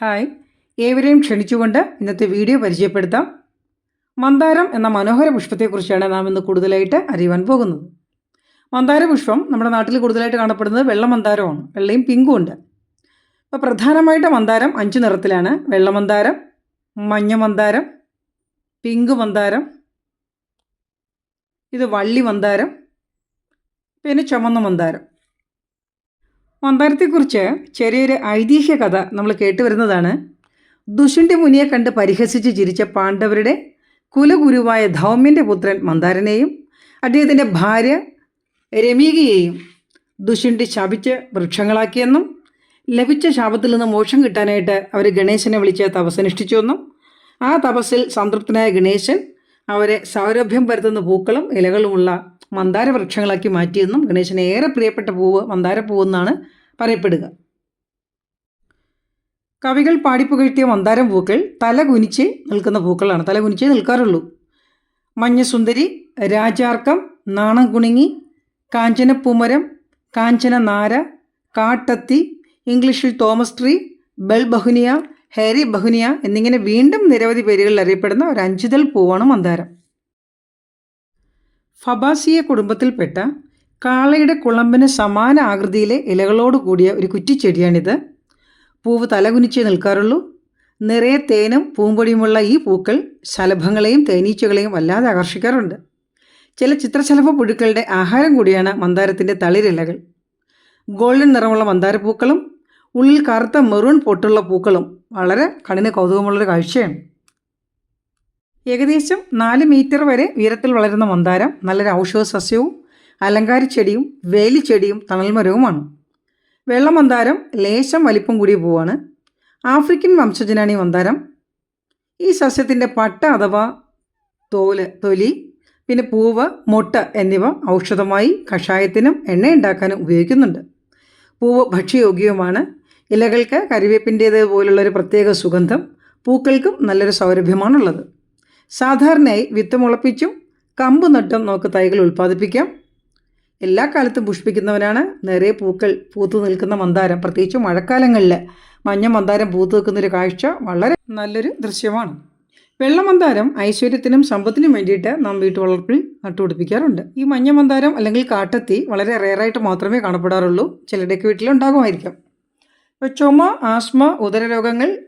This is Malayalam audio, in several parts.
ഹായ്. ഏവരെയും ക്ഷണിച്ചുകൊണ്ട് ഇന്നത്തെ വീഡിയോ പരിചയപ്പെടുത്താം. മന്ദാരം എന്ന മനോഹര പുഷ്പത്തെക്കുറിച്ചാണ് നാം ഇന്ന് കൂടുതലായിട്ട് അറിയുവാൻ പോകുന്നത്. മന്ദാര പുഷ്പം നമ്മുടെ നാട്ടിൽ കൂടുതലായിട്ട് കാണപ്പെടുന്നത് വെള്ള മന്ദാരമാണ്. വെള്ളയും പിങ്കും ഉണ്ട്. അപ്പോൾ പ്രധാനമായിട്ട് മന്ദാരം അഞ്ച് നിറത്തിലാണ്. വെള്ള മന്ദാരം മഞ്ഞ മന്ദാരം പിങ്ക് മന്ദാരം ഇത് വള്ളി മന്ദാരം പിന്നെ ചുമന്ന മന്ദാരം. മന്ദാരത്തെക്കുറിച്ച് ചെറിയൊരു ഐതിഹ്യ കഥ നമ്മൾ കേട്ടുവരുന്നതാണ് ദുഷുണ്ടി മുനിയെ കണ്ട് പരിഹസിച്ച് ചിരിച്ച പാണ്ഡവരുടെ കുലഗുരുവായ ധൗമ്യന്റെ പുത്രൻ മന്ദാരനെയും അദ്ദേഹത്തിന്റെ ഭാര്യ രമീകയെയും ദുഷുണ്ടി ശപിച്ച് വൃക്ഷങ്ങളാക്കിയെന്നും ലഭിച്ച ശാപത്തിൽ നിന്ന് മോക്ഷം കിട്ടാനായിട്ട് അവർ ഗണേശനെ വിളിച്ച് തപസ്സനുഷ്ഠിച്ചുവെന്നും ആ തപസ്സിൽ സംതൃപ്തനായ ഗണേശൻ അവരെ സൗരഭ്യം പരത്തുന്ന പൂക്കളും ഇലകളുമുള്ള മന്ദാര വൃക്ഷങ്ങളാക്കി മാറ്റിയെന്നും ഗണേശന് ഏറെ പ്രിയപ്പെട്ട പൂവ് മന്ദാരപ്പൂവെന്നാണ് പറയപ്പെടുക. കവികൾ പാടിപ്പുകഴ്ത്തിയ മന്ദാരം പൂക്കൾ തല കുനിച്ച് നിൽക്കുന്ന പൂക്കളാണ്. തല കുനിച്ച് നിൽക്കാറുള്ളൂ. മഞ്ഞസുന്ദരി രാജാർക്കം നാണം കുണുങ്ങി കാഞ്ചനപ്പൂമരം കാഞ്ചന നാര കാട്ടത്തി ഇംഗ്ലീഷിൽ Thomas tree bell bauhinia hairy bauhinia എന്നിങ്ങനെ വീണ്ടും നിരവധി പേരുകളിൽ അറിയപ്പെടുന്ന ഒരു അഞ്ചുതൽ പൂവാണ് മന്ദാരം. ഫബാസിയ കുടുംബത്തിൽപ്പെട്ട കാളയുടെ കുളമ്പിന് സമാന ആകൃതിയിലെ ഇലകളോട് കൂടിയ ഒരു കുറ്റിച്ചെടിയാണിത്. പൂവ് തലകുനിച്ചേ നിൽക്കാറുള്ളൂ. നിറയെ തേനും പൂമ്പൊടിയുമുള്ള ഈ പൂക്കൾ ശലഭങ്ങളെയും തേനീച്ചകളെയും വല്ലാതെ ആകർഷിക്കാറുണ്ട്. ചില ചിത്രശലഭ പുഴുക്കളുടെ ആഹാരം കൂടിയാണ് മന്ദാരത്തിന്റെ തളിരിലകൾ. ഗോൾഡൻ നിറമുള്ള മന്ദാരപ്പൂക്കളും ഉള്ളിൽ കറുത്ത മെറൂൺ പൊട്ടുള്ള പൂക്കളും വളരെ കണ്ണിന് കൗതുകമുള്ളൊരു കാഴ്ചയാണ്. ഏകദേശം നാല് മീറ്റർ വരെ ഉയരത്തിൽ വളരുന്ന മന്ദാരം നല്ലൊരു ഔഷധ സസ്യവും അലങ്കാരച്ചെടിയും വേലിച്ചെടിയും തണൽമരവുമാണ്. വെള്ളമന്ദാരം ലേശം വലിപ്പം കൂടിയ പൂവാണ്. ആഫ്രിക്കൻ വംശജനാണ് ഈ മന്ദാരം. ഈ സസ്യത്തിന്റെ പട്ട അഥവാ തോൽ തൊലി പിന്നെ പൂവ് മുട്ട എന്നിവ ഔഷധമായി കഷായത്തിനും എണ്ണ ഉണ്ടാക്കാനും ഉപയോഗിക്കുന്നുണ്ട്. പൂവ് ഭക്ഷ്യയോഗ്യവുമാണ്. ഇലകൾക്ക് കരിവേപ്പിന്റേത് പോലുള്ളൊരു പ്രത്യേക സുഗന്ധം പൂക്കൾക്കും നല്ലൊരു സൗരഭ്യമാണുള്ളത്. സാധാരണയായി വിത്ത് മുളപ്പിച്ചും കമ്പ് നട്ടും നമുക്ക് തൈകൾ ഉൽപ്പാദിപ്പിക്കാം. എല്ലാ കാലത്തും പുഷ്പിക്കുന്നവനാണ്. നിറയെ പൂക്കൾ പൂത്തു നിൽക്കുന്ന മന്ദാരം. പ്രത്യേകിച്ച് മഴക്കാലങ്ങളിൽ മഞ്ഞ മന്ദാരം പൂത്തു നിൽക്കുന്നൊരു കാഴ്ച വളരെ നല്ലൊരു ദൃശ്യമാണ്. വെള്ളമന്ദാരം ഐശ്വര്യത്തിനും സമ്പത്തിനും വേണ്ടിയിട്ട് നാം വീട്ടുവളർപ്പിൽ നട്ടുപിടിപ്പിക്കാറുണ്ട്. ഈ മഞ്ഞ മന്ദാരം അല്ലെങ്കിൽ കാട്ടത്തി വളരെ റെയറായിട്ട് മാത്രമേ കാണപ്പെടാറുള്ളൂ. ചിലരുടെയൊക്കെ വീട്ടിലുണ്ടാകുമായിരിക്കാം. ഇപ്പോൾ ചുമ ആസ്മ ഉദരരോഗങ്ങൾ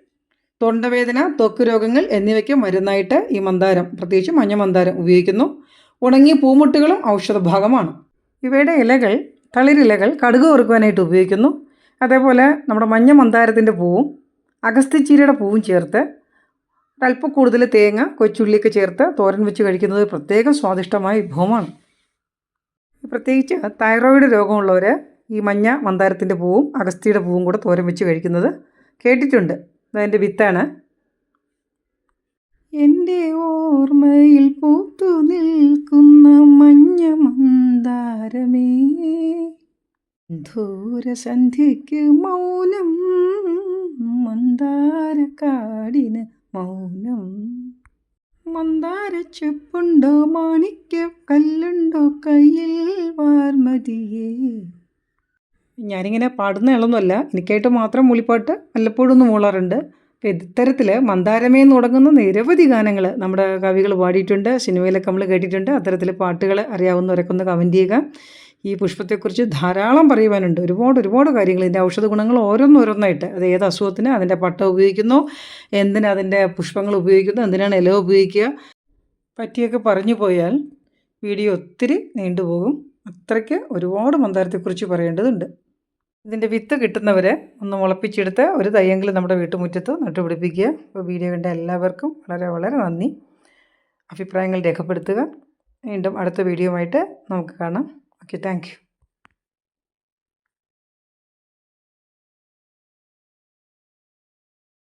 തൊണ്ടവേദന ത്വക്ക് രോഗങ്ങൾ എന്നിവയ്ക്ക് മരുന്നായിട്ട് ഈ മന്ദാരം പ്രത്യേകിച്ച് മഞ്ഞ മന്ദാരം ഉപയോഗിക്കുന്നു. ഉണങ്ങിയ പൂമുട്ടുകളും ഔഷധഭാഗമാണ് ഇവയുടെ ഇലകൾ തളിരിലകൾ കടുക് വറുക്കുവാനായിട്ട് ഉപയോഗിക്കുന്നു. അതേപോലെ നമ്മുടെ മഞ്ഞ മന്ദാരത്തിന്റെ പൂവും അഗസ്ത്യച്ചീരയുടെ പൂവും ചേർത്ത് അല്പം കൂടുതൽ തേങ്ങ കൊച്ചുള്ളിയൊക്കെ ചേർത്ത് തോരൻ വെച്ച് കഴിക്കുന്നത് പ്രത്യേകം സ്വാദിഷ്ടമായ വിഭവമാണ്. പ്രത്യേകിച്ച് തൈറോയിഡ് രോഗമുള്ളവർ ഈ മഞ്ഞ മന്ദാരത്തിന്റെ പൂവും അഗസ്തിയുടെ പൂവും കൂടെ തോരൻ വെച്ച് കഴിക്കുന്നത് കേട്ടിട്ടുണ്ട്. അതതിന്റെ വിത്താണ്. എന്റെ ഓർമ്മയിൽ പൂത്തു നിൽക്കുന്ന മഞ്ഞ മന്ദാരമേ ദൂരസന്ധ്യയ്ക്ക് മൗനം മന്ദാരക്കാടിന് മൗനം. മന്ദാര ചെപ്പുണ്ടോ മാണിക്യ കല്ലുണ്ടോ കയ്യിൽ വാർമതിയേ. ഞാനിങ്ങനെ പാടുന്ന ആളൊന്നുമല്ല. എനിക്കായിട്ട് മാത്രം മൂളിപ്പാട്ട് വല്ലപ്പോഴും ഒന്ന് മൂളാറുണ്ട്. അപ്പോൾ ഇത്തരത്തിൽ മന്ദാരമേ എന്ന് തുടങ്ങുന്ന നിരവധി ഗാനങ്ങൾ നമ്മുടെ കവികൾ പാടിയിട്ടുണ്ട്. സിനിമയിലൊക്കെ നമ്മൾ കേട്ടിട്ടുണ്ട്. അത്തരത്തിൽ പാട്ടുകൾ അറിയാവുന്നവരൊക്കെ ഒന്ന് കമന്റ് ചെയ്യുക. ഈ പുഷ്പത്തെക്കുറിച്ച് ധാരാളം പറയുവാനുണ്ട്. ഒരുപാട് ഒരുപാട് കാര്യങ്ങൾ. ഇതിന്റെ ഔഷധ ഗുണങ്ങൾ ഓരോന്നോരോന്നായിട്ട്. അത് ഏത് അസുഖത്തിന് അതിന്റെ പട്ട ഉപയോഗിക്കുന്നു? എന്തിനാ അതിന്റെ പുഷ്പങ്ങൾ ഉപയോഗിക്കുന്നു? എന്തിനാണ് ഇല ഉപയോഗിക്കുക? പറ്റിയൊക്കെ പറഞ്ഞു പോയാൽ വീഡിയോ ഒത്തിരി നീണ്ടുപോകും. അത്രയ്ക്ക് ഒരുപാട് മന്ദാരത്തെക്കുറിച്ച് പറയേണ്ടതുണ്ട്. ഇതിന്റെ വിത്ത് കിട്ടുന്നവർ ഒന്ന് മുളപ്പിച്ചെടുത്ത് ഒരു തയ്യെങ്കിലും നമ്മുടെ വീട്ടുമുറ്റത്ത് നട്ടുപിടിപ്പിക്കുക അപ്പോൾ വീഡിയോ കണ്ട എല്ലാവർക്കും വളരെ വളരെ നന്ദി. അഭിപ്രായങ്ങൾ രേഖപ്പെടുത്തുക. വീണ്ടും അടുത്ത വീഡിയോ ആയിട്ട് നമുക്ക് കാണാം. Okay thank